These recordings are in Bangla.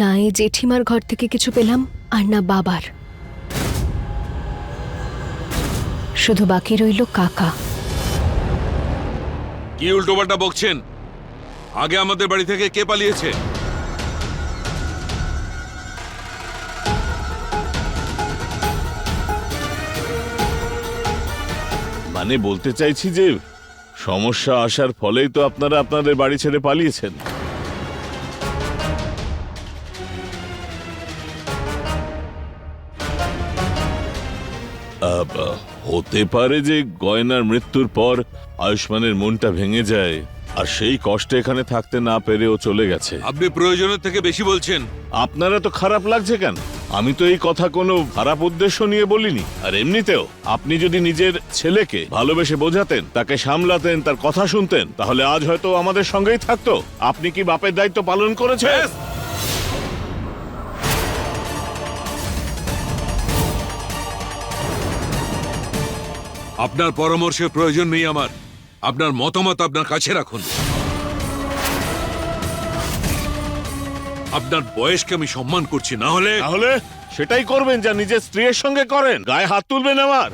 না এই জেঠিমার ঘর থেকে কিছু পেলাম আর না বাবার। শুধু বাকি রইল কাকা। কি উল্টোপাল্টা বকছেন? আগে আমাদের বাড়ি থেকে কে পালিয়েছে? মানে বলতে চাইছি যে সমস্যা আসার ফলেই তো আপনারা আপনাদের বাড়ি ছেড়ে পালিয়েছেন। হতে পারে যে গয়নার মৃত্যুর পর আয়ুষ্মানের মনটা ভেঙে যায় আর সেই কষ্টে এখানে থাকতে না পেরে ও চলে গেছে। আপনি প্রয়োজনের থেকে বেশি বলছেন। আপনারা তো খারাপ লাগছে কেন? আমি তো এই কথা কোনো খারাপ উদ্দেশ্য নিয়ে বলিনি। আর এমনিতেও আপনি যদি নিজের ছেলেকে ভালোবেসে বোঝাতেন তাকে সামলাতেন তার কথা শুনতেন তাহলে আজ হয়তো আমাদের সঙ্গেই থাকতো। আপনি কি বাপের দায়িত্ব পালন করেছেন? আপনার পরামর্শের প্রয়োজন নেই আমার। আপনার মতামত আপনার কাছে রাখুন। আপনার বয়সকে আমি সম্মান করছি না হলে তাহলে সেটাই করবেন যা নিজের স্ত্রীর সঙ্গে করেন। গায়ে হাত তুলবেন আমার।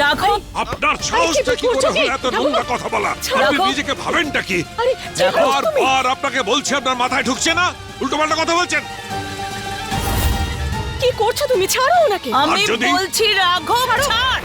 রাঘব! আপনার সাহসটা কি করে হলো? এত নোংরা কথা বলা। আপনি নিজেকে বারবার আপনাকে বলছি আপনার মাথায় ঢুকছে না? উল্টোপাল্টা কথা বলছেন? কি করছ তুমি? ছাড়ো ওনাকে। আমি যদি- বলছি রাঘব ছাড়।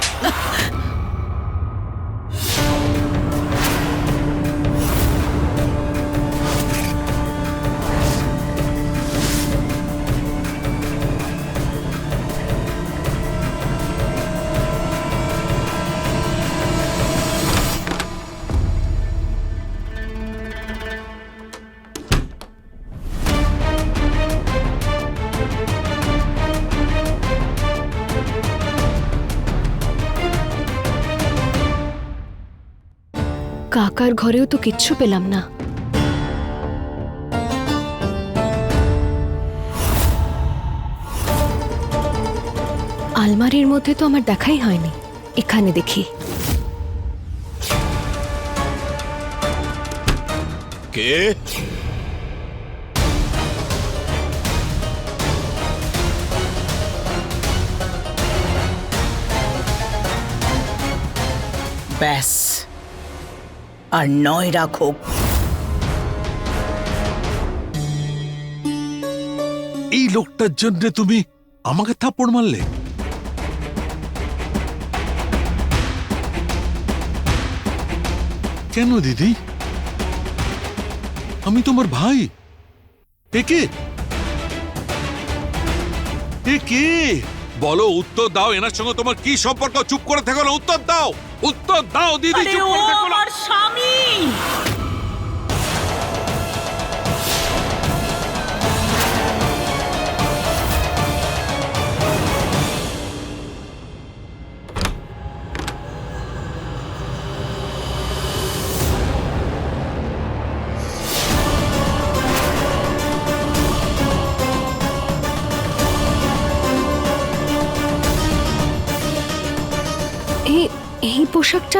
কাকার ঘরেও তো কিচ্ছু পেলাম না। আলমারির মধ্যে তো আমার দেখাই হয়নি। এখানে দেখি। কে? ব্যাস। আর নয় রাঘব এই লোকটার জন্য তুমি আমাকে থাপ্পড় মারলে? কেন দিদি? আমি তোমার ভাই। এ কে? বলো, উত্তর দাও, এনার সঙ্গে তোমার কি সম্পর্ক? চুপ করে থেকো উত্তর দাও। উত্তর দাও দিদি চুপ করে থাকো না। আমার স্বামী!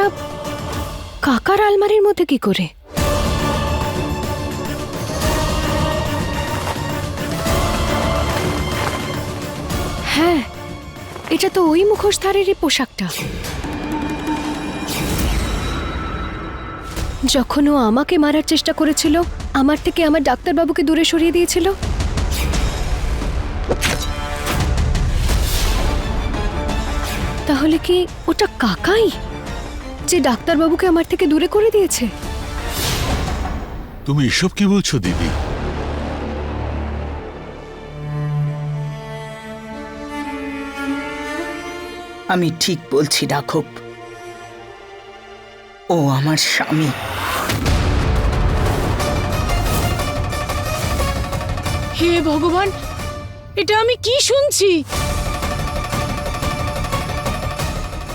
পোশাকটা কাকার আলমারির মধ্যে কি করে? হ্যাঁ এটা তো ওই মুখোশধারেরই পোশাকটা। যখন ও আমাকে মারার চেষ্টা করেছিল, আমার থেকে আমার ডাক্তারবাবুকে দূরে সরিয়ে দিয়েছিল। তাহলে কি ওটা কাকাই? যে ডাক্তারবাবুকে আমার থেকে দূরে করে দিয়েছে। তুমি এসব কি বলছো দিদি? আমি ঠিক বলছি রাঘব ও আমার স্বামী। হে ভগবান এটা আমি কি শুনছি?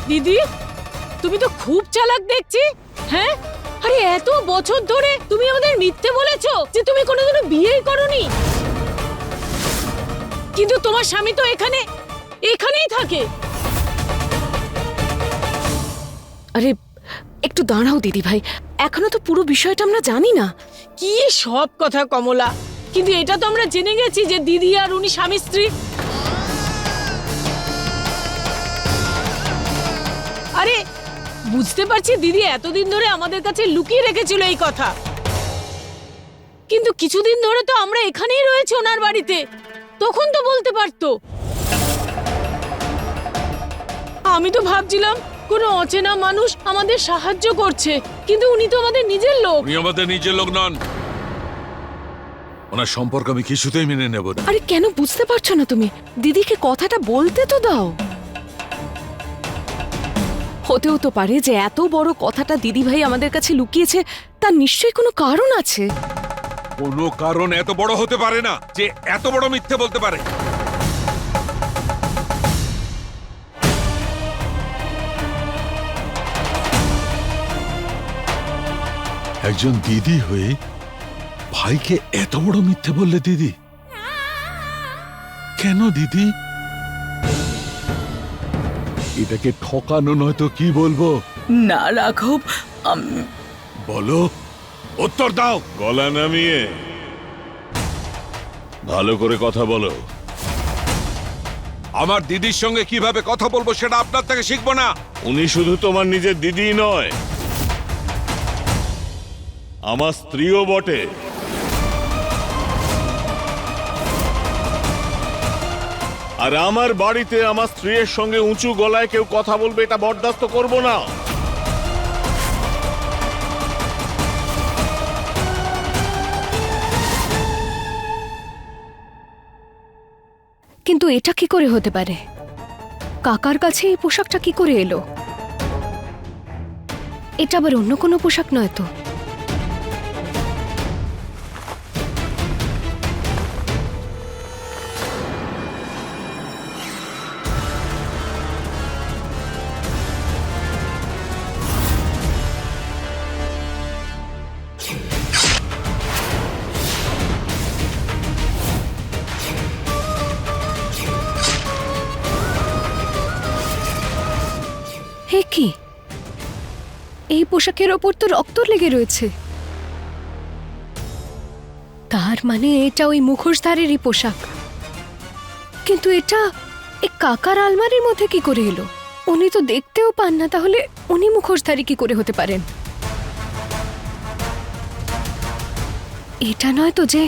দিদি? তুমি তো খুব চালাক দেখছি হ্যাঁ? আরে এত বছর ধরে তুমি আমাদের মিথ্যে বলেছ যে তুমি কোনোদিনও বিয়েই করনি। কিন্তু তোমার স্বামী তো এখানে এখানেই থাকে। আরে একটু দাঁড়াও দিদি ভাই এখনও তো পুরো বিষয়টা আমরা জানি না। কি সব কথা কমলা কিন্তু এটা তো আমরা জেনে গেছি যে দিদি আর উনি স্বামী স্ত্রী। বুঝতে পারছি দিদি এতদিন ধরে আমাদের কাছে লুকিয়ে রেখেছিল এই কথা। কিন্তু কিছুদিন ধরে তো আমরা এখানেই রয়েছি ওনার বাড়িতে। তখন তো বলতে পারতো। আমি তো ভাবছিলাম কোনো অচেনা মানুষ আমাদের সাহায্য করছে কিন্তু উনি তো আমাদের নিজের লোক। উনি আমাদের নিজের লোক নন। ওনার সম্পর্ক আমি কিছুতেই মেনে নেব না। আরে কেন বুঝতে পারছ না তুমি? দিদিকে কথাটা বলতে তো দাও। হতেও তো পারে যে এত বড় কথাটা দিদি ভাই আমাদের কাছে লুকিয়েছে তার নিশ্চয়ই কোনো কারণ আছে। কোনো কারণ এত বড় হতে পারে না যে এত বড় মিথ্যে বলতে পারে। একজন দিদি হয়ে ভাইকে এত বড় মিথ্যে বললে দিদি? কেন দিদি? এটাকে ঠকানো নয় তো কি বলব? না রাঘব আমি বলো। উত্তর দাও। গলা নামিয়ে ভালো করে কথা বলো। আমার দিদির সঙ্গে কীভাবে কথা বলব সেটা আপনার থেকে শিখব না। উনি শুধু তোমার নিজের দিদি নয় আমার স্ত্রীও বটে। আর আমার বাড়িতে আমার স্ত্রীর সঙ্গে উঁচু গলায় কেউ কথা বলবে, এটা বরদাস্ত করব না। কিন্তু এটা কি করে হতে পারে? কাকার কাছে এই পোশাকটা কি করে এলো? এটা আবার অন্য কোনো পোশাক নয় তো? পোশাকের ওপর তো রক্ত লেগে রয়েছে। তার মানে এটা ওই মুখোশধারেরই পোশাক। কিন্তু এটা এই কাকার আলমারির মধ্যে কি করে এলো? উনি তো দেখতেও পান না, তাহলে উনি মুখোশধারী কি করে হতে পারেন? এটা নয় তো যে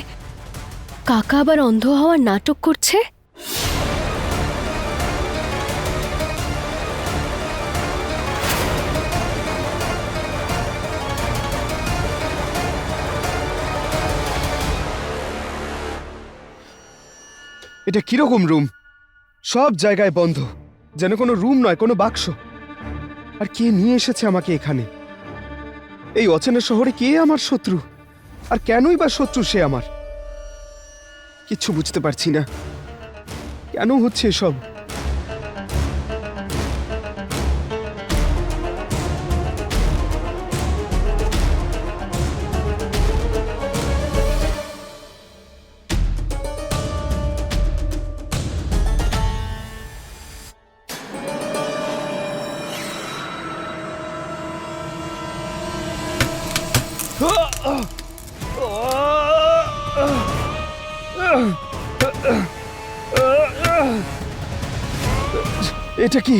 কাকা আবার অন্ধ হওয়ার নাটক করছে? এটা কীরকম রুম? সব জায়গায় বন্ধ, যেন কোনো রুম নয়, কোনো বাক্স। আর কে নিয়ে এসেছে আমাকে এখানে? এই অচেনা শহরে কে আমার শত্রু? আর কেনই বা শত্রু সে আমার? কিচ্ছু বুঝতে পারছি না। কেন হচ্ছে এসব? এটা কি?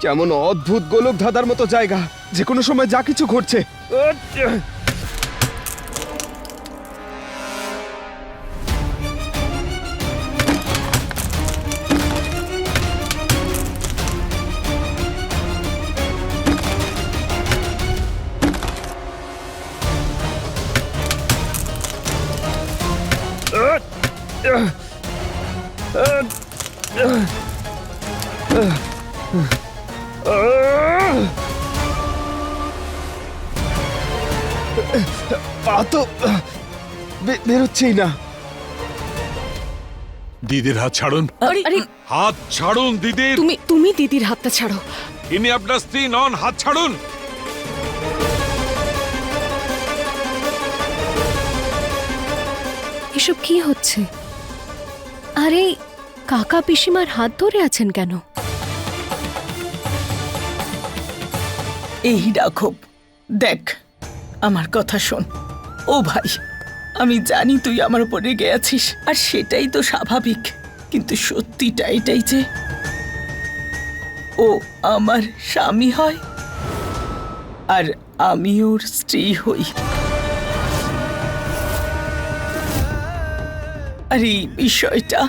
কেমন অদ্ভুত গোলক ধাঁধার মতো জায়গা। যে কোনো সময় যা কিছু ঘটছে। বেরোচ্ছেই না। দিদির হাত ছাড়ুন। আরে আরে। হাত ছাড়ুন দিদির তুমি তুমি দিদির হাতটা ছাড়ো। ইনি আপনার স্ত্রী নন হাত ছাড়ুন। এসব কি হচ্ছে? আরে কাকা পিসিমার হাত ধরে আছেন কেন? এই রাঘব দেখ আমার কথা শোন। ও ভাই আমি জানি তুই আমার উপর রেগে আছিস, আর সেটাই তো স্বাভাবিক। কিন্তু সত্যিটা এটাই যে, ও আমার স্বামী হয়, আর আমি ওর স্ত্রী হই। আর এই বিষয়টা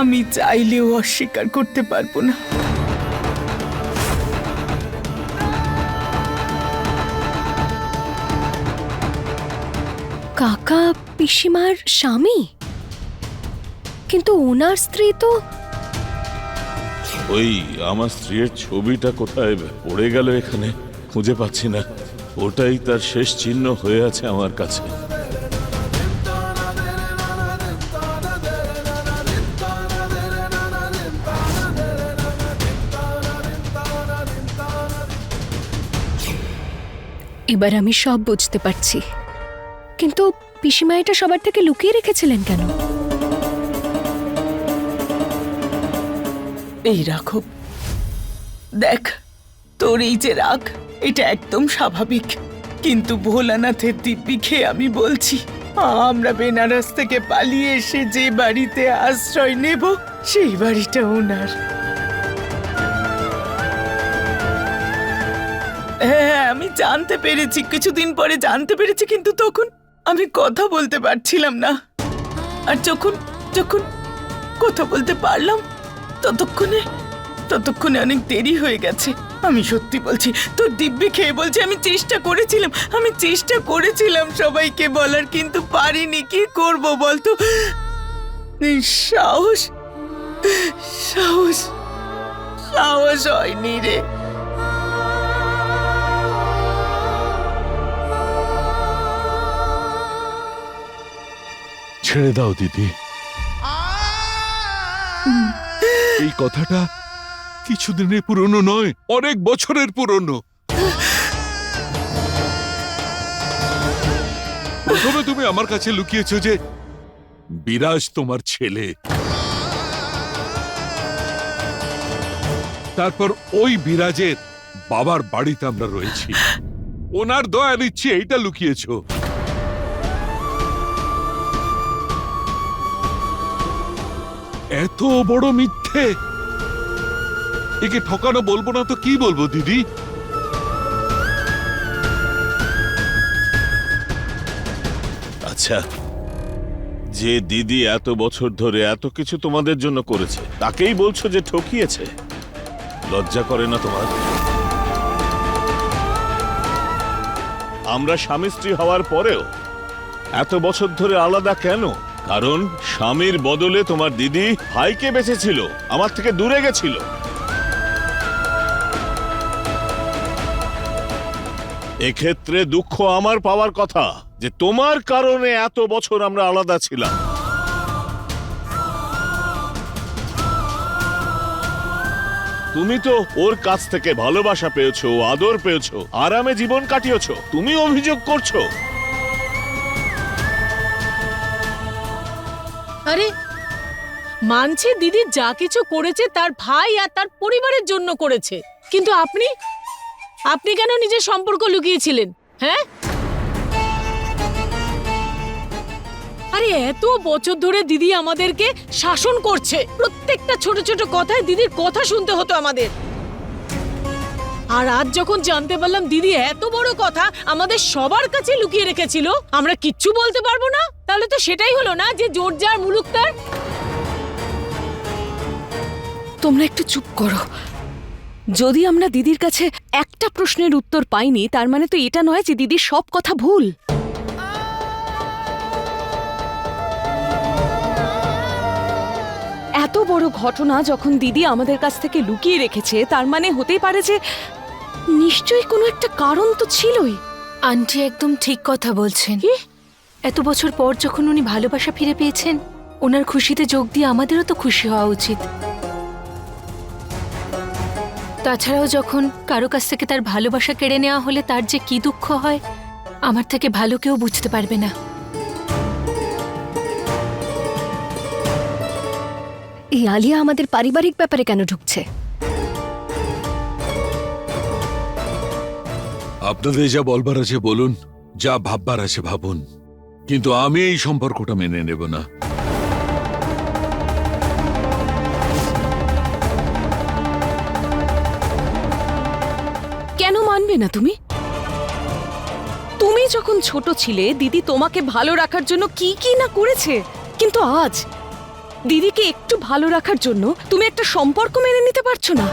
আমি চাইলেও অস্বীকার করতে পারব না। কাকা পিসিমার স্বামী? কিন্তু ওনার স্ত্রী তো ওই আমার স্ত্রীর ছবিটা কোথায় পড়ে গেল এখানে খুঁজে পাচ্ছি না। ওটাই তার শেষ চিহ্ন হয়ে আছে আমার কাছে। এবার আমি সব বুঝতে পারছি। কিন্তু পিসিমা এটা সবার থেকে লুকিয়ে রেখেছিলেন কেন? এই রাঘব, দেখ, তোর এই যে রাগ, এটা একদম স্বাভাবিক। কিন্তু ভোলানাথের দিব্যি খেয়ে আমি বলছি, আমরা বেনারস থেকে পালিয়ে এসে যে বাড়িতে আশ্রয় নেব, সেই বাড়িটা ওনার। হ্যাঁ আমি জানতে পেরেছি, কিছুদিন পরে জানতে পেরেছি, কিন্তু তখন আমি কথা বলতে পারছিলাম না। আর যখন যখন কথা বলতে পারলাম, ততক্ষণে ততক্ষণে অনেক দেরি হয়ে গেছে। আমি সত্যি বলছি, তোর দিব্যি খেয়ে বলছি, আমি চেষ্টা করেছিলাম, আমি চেষ্টা করেছিলাম সবাইকে বলার, কিন্তু পারিনি। কি করব বলতো? সাহস সাহস সাহস হয়নি রে। ছেড়ে দাও দিদি। এই কথাটা কিছুদিনের পুরনো নয় অনেক বছরের পুরনো। প্রথমে তুমি আমার কাছে লুকিয়েছো যে বিরাজ তোমার ছেলে। তারপর ওই বিরাজের বাবার বাড়িতে আমরা রয়েছি। ওনার দয়া নিচ্ছি এইটা লুকিয়েছো। এত বড় মিথ্যে? একে ঠকানো বলব না তো কি বলব, দিদি? আচ্ছা যে দিদি এত বছর ধরে এত কিছু তোমাদের জন্য করেছে, তাকেই বলছো যে ঠকিয়েছে? লজ্জা করে না তোমার? আমরা স্বামী স্ত্রী হওয়ার পরেও এত বছর ধরে আলাদা কেন? কারণ স্বামীর বদলে তোমার দিদি ভাইকে বেঁচেছিল, আমার থেকে দূরে গেছিল। এক্ষেত্রে দুঃখ আমার পাওয়ার কথা যে তোমার কারণে এত বছর আমরা আলাদা ছিলাম। তুমি তো ওর কাছ থেকে ভালোবাসা পেয়েছ, আদর পেয়েছ, আরামে জীবন কাটিয়েছো, তুমি অভিযোগ করছ। আরে, মানছে দিদি যা কিছু করেছে তার ভাই আর তার পরিবারের জন্য করেছে। কিন্তু আপনি আপনি কেন নিজের সম্পর্ক লুকিয়েছিলেন হ্যাঁ? আরে, এত বছর ধরে দিদি আমাদেরকে শাসন করছে। প্রত্যেকটা ছোট ছোট কথায় দিদির কথা শুনতে হতো আমাদের। আর আজ যখন জানতে পারলাম দিদি এত বড় কথা আমাদের সবার কাছে লুকিয়ে রেখেছিল, আমরা কিচ্ছু বলতে পারব না? তাহলে তো সেটাই হলো না যে জোর যার মুলুক তার? তোমরা একটু চুপ করো। যদি আমরা দিদির কাছে একটা প্রশ্নের উত্তর পাইনি, তার মানে তো এটা নয় যে দিদির সব কথা ভুল। এত বড় ঘটনা যখন দিদি আমাদের কাছ থেকে লুকিয়ে রেখেছে, তার মানে হতেই পারে যে নিশ্চয়ই কোনো একটা কারণ তো ছিলই। আন্টি একদম ঠিক কথা বলছেন। এত বছর পর যখন উনি ভালোবাসা ফিরে পেয়েছেন ওনার খুশিতে যোগ দিয়ে আমাদেরও তো খুশি হওয়া উচিত। তাছাড়াও যখন কারও কাছ থেকে তার ভালোবাসা কেড়ে নেওয়া হলে তার যে কি দুঃখ হয় আমার থেকে ভালো কেউ বুঝতে পারবে না। এই আলিয়া আমাদের পারিবারিক ব্যাপারে কেন ঢুকছে? আপনাদের যা বলবার আছে বলুন যা ভাববার আছে ভাবুন। কিন্তু আমি এই সম্পর্কটা মেনে নেব না। কেন মানবে না তুমি? তুমি যখন ছোট ছিলে দিদি তোমাকে ভালো রাখার জন্য কি কি না করেছে? কিন্তু আজ দিদিকে একটু ভালো রাখার জন্য তুমি একটা সম্পর্ক মেনে নিতে পারছ না।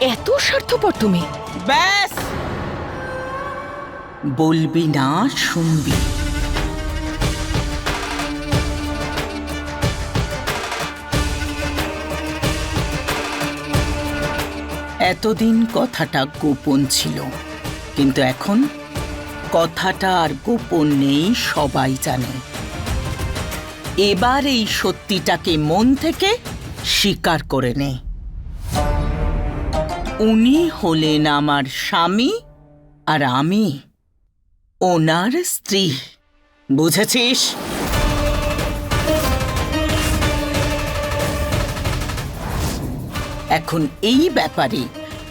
এত স্বার্থপর তুমি। ব্যাস! বলবি না, শুনবি। এতদিন কথাটা গোপন ছিল, কিন্তু এখন কথাটা আর গোপন নেই, সবাই জানে। এবার এই সত্যিটাকে মন থেকে স্বীকার করে নে। উনি হলেন আমার স্বামী আর আমি ওনার স্ত্রী। বুঝেছিস? এখন এই ব্যাপারে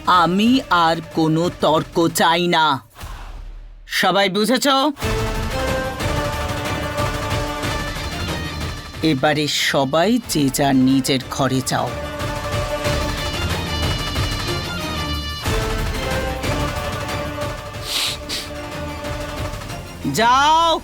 আমি আর কোনো তর্ক চাই না। সবাই বুঝেছ? এবারে সবাই যে যার নিজের ঘরে যাও। যাও।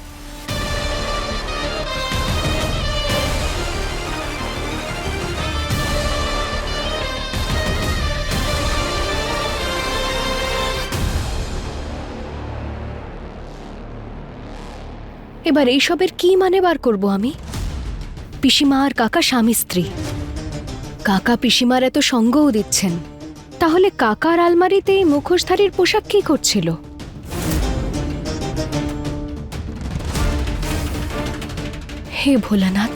এবার এইসবের কি মানে বার করব আমি? পিসিমা আর কাকা স্বামী স্ত্রী। কাকা পিসিমার এত সঙ্গও দিচ্ছেন। তাহলে কাকার আলমারিতে এই মুখোশধারীর পোশাক কি করছিল? হে ভোলানাথ,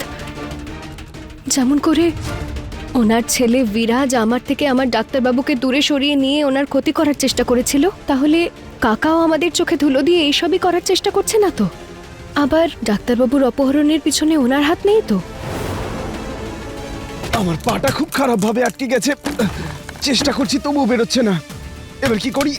যেমন করে ওনার ছেলে বিরাজ আমার থেকে আমার ডাক্তারবাবুকে দূরে সরিয়ে নিয়ে ওনার ক্ষতি করার চেষ্টা করেছিল, তাহলে কাকাও আমাদের চোখে ধুলো দিয়ে এইসবই করার চেষ্টা করছে না তো? আবার ডাক্তারবাবুর অপহরণের পিছনে ওনার হাত নেই তো? আমার পাটা খুব খারাপ ভাবে আটকে গেছে। চেষ্টা করছি, তবুও বেরোচ্ছে না। এবার কি করি?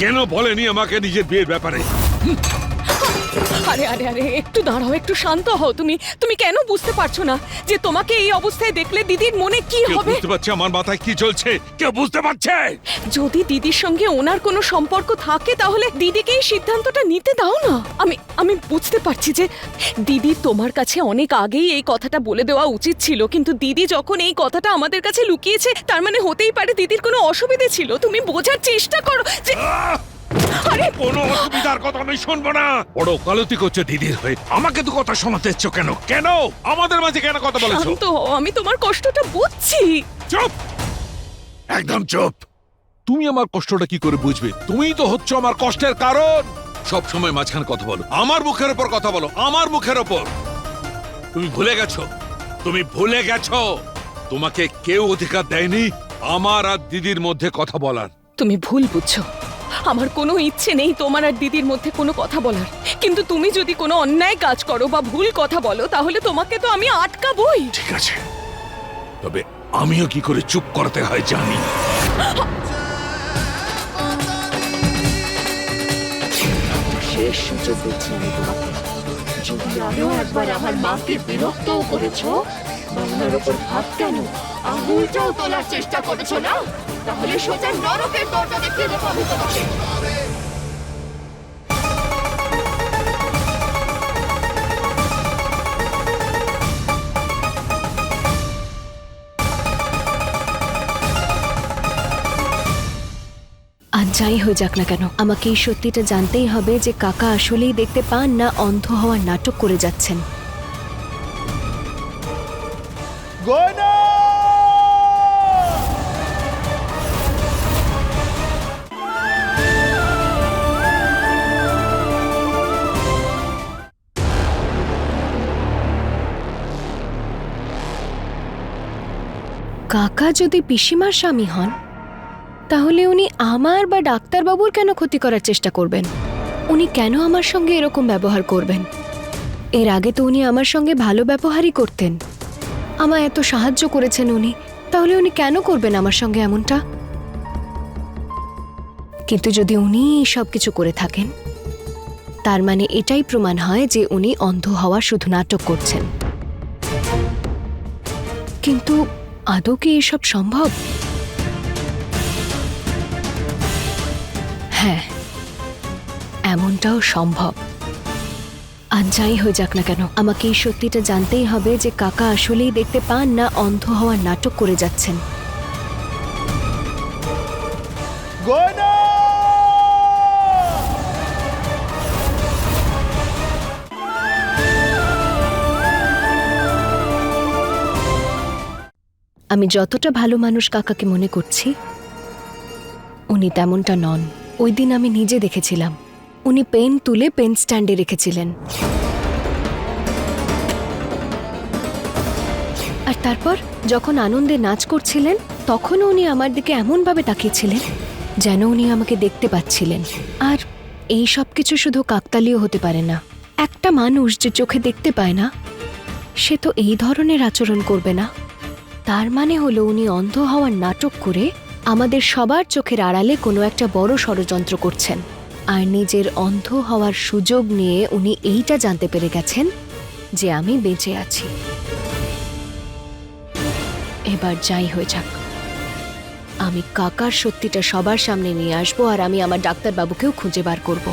কেন বলেনি আমাকে নিজের বিয়ের ব্যাপারে? আরে আরে আরে একটু দাঁড়াও একটু শান্ত হও। তুমি তুমি কেন বুঝতে পারছ না যে তোমাকে এই অবস্থায় দেখলে দিদির মনে কি কেউ হবে? বুঝতে পারছে আমার মাথায় কি চলছে? কেউ বুঝতে পারছে? যদি দিদির সঙ্গে ওনার কোনো সম্পর্ক থাকে তাহলে দিদিকে এই সিদ্ধান্তটা নিতে দাও না। আমি আমি বুঝতে পারছি যে দিদি তোমার কাছে অনেক আগেই এই কথাটা বলে দেওয়া উচিত ছিল কিন্তু দিদি যখন এই কথাটা আমাদের কাছে লুকিয়েছে তার মানে হতেই পারে দিদির কোনো অসুবিধে ছিল। তুমি বোঝার চেষ্টা করো যে কোনো অসুবিধার কথা আমি শুনব না। বড় কালতি করছে দিদির হয়ে। আমাকে তো কথা শোনাতে এসছো কেন? কেন? আমাদের মাঝে কেন কথা বলেছ? শান্ত হও আমি তোমার কষ্টটা বুঝছি। চুপ! একদম চুপ! তুমি আমার কষ্টটা কি করে বুঝবে? তুমিই তো হচ্ছে আমার কষ্টের কারণ! সব সময় মাঝখানে কথা বলো। আমার মুখের ওপর কথা বলো আমার মুখের ওপর! তুমি ভুলে গেছো? তুমি ভুলে গেছো? তোমাকে কেউ অধিকার দেয়নি? আমার আর দিদির মধ্যে কথা বলার। তুমি ভুল বুঝছ। আমার কোনো ইচ্ছে নেই তোমার আর দিদির মধ্যে কোনো কথা বলার। কিন্তু তুমি যদি কোনো অন্যায় কাজ করো বা ভুল কথা বলো তাহলে তোমাকে তো আমি আটকাবই। ঠিক আছে। তবে আমিও কি করে চুপ করতে হয় জানি। শেষ সুযোগ দিচ্ছি আমি তোমাকে। যদি আরও একবার আমার মাকে বিরক্ত করেছ বাংলার উপর হাত কেন? আঙুলটাও তোলার চেষ্টা করেছ না? তাহলে সোজা নরকের দরজা দেবো আমি তোমাকে। আর যাই হয়ে যাক না কেন, আমাকে এই সত্যিটা জানতেই হবে যে কাকা আসলেই দেখতে পান না অন্ধ হওয়ার নাটক করে যাচ্ছেন। কাকা যদি পিসিমার স্বামী হন, তাহলে উনি আমার বা ডাক্তারবাবুর কেন ক্ষতি করার চেষ্টা করবেন? উনি কেন আমার সঙ্গে এরকম ব্যবহার করবেন? এর আগে তো উনি আমার সঙ্গে ভালো ব্যবহারই করতেন। আমায় এত সাহায্য করেছেন উনি, তাহলে উনি কেন করবেন আমার সঙ্গে এমনটা? কিন্তু যদি উনি সব কিছু করে থাকেন, তার মানে এটাই প্রমাণ হয় যে উনি অন্ধ হওয়া শুধু নাটক করছেন। কিন্তু আদৌ কি এসব সম্ভব? হ্যাঁ এমনটাও সম্ভব। আর যাই হয়ে যাক না কেন, আমাকে এই সত্যিটা জানতেই হবে যে কাকা আসলেই দেখতে পান না অন্ধ হওয়ার নাটক করে যাচ্ছেন। আমি যতটা ভালো মানুষ কাকাকে মনে করছি, উনি তেমনটা নন। ওই দিন আমি নিজে দেখেছিলাম। উনি পেন তুলে পেন স্ট্যান্ডে রেখেছিলেন। আর তারপর যখন আনন্দে নাচ করছিলেন, তখনও উনি আমার দিকে এমনভাবে তাকিয়েছিলেন যেন উনি আমাকে দেখতে পাচ্ছিলেন। আর এই সব কিছু শুধু কাকতালীয় হতে পারে না। একটা মানুষ যে চোখে দেখতে পায় না, সে তো এই ধরনের আচরণ করবে না। তার মানে হলো উনি অন্ধ হওয়ার নাটক করে আমাদের সবার চোখের আড়ালে কোনো একটা বড় ষড়যন্ত্র করছেন। আর নিজের অন্ধ হওয়ার সুযোগ নিয়ে উনি এইটা জানতে পেরে গেছেন যে আমি বেঁচে আছি। এবার যাই হয়ে যাক। আমি কাকার সত্যিটা সবার সামনে নিয়ে আসব আর আমি আমার ডাক্তারবাবুকেও খুঁজে বার করব।